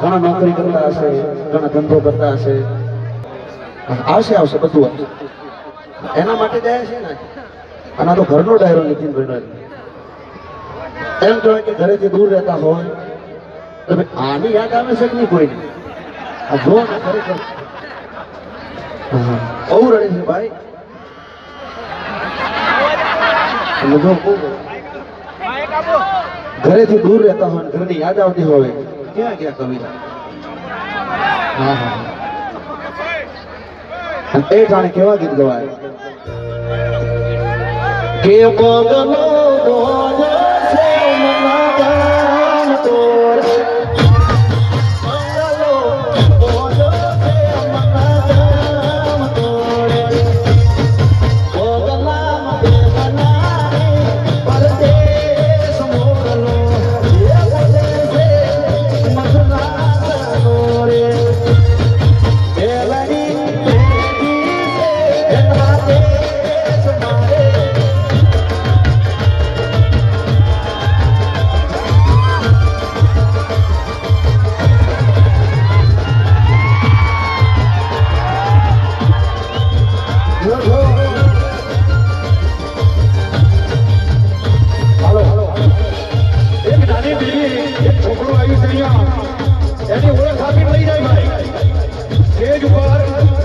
ઘણા નોકરી કરતા હશે, ઘણા ધંધો કરતા હશે. આવશે આવશે, બધું એના માટે જાય છે ને? અને તો ઘરનો ડાયરો નીતિનભાઈ એમ કહેવાય કે ઘરેથી દૂર રહેતા હોય તો આની યાદ આવે છે કે નહીં કોઈને? બહુ રડે છે ભાઈ. ઘરેથી દૂર રહેતા હોય ઘરની યાદ આવતી હોય, ક્યાં ક્યાં કવિતા? હા હા એ જાણે કેવા ગીત ગવાય? કે પગલો Santo. એની ઓળખ આપી લઈ જાય ભાઈ. સ્ટેજ ઉપર.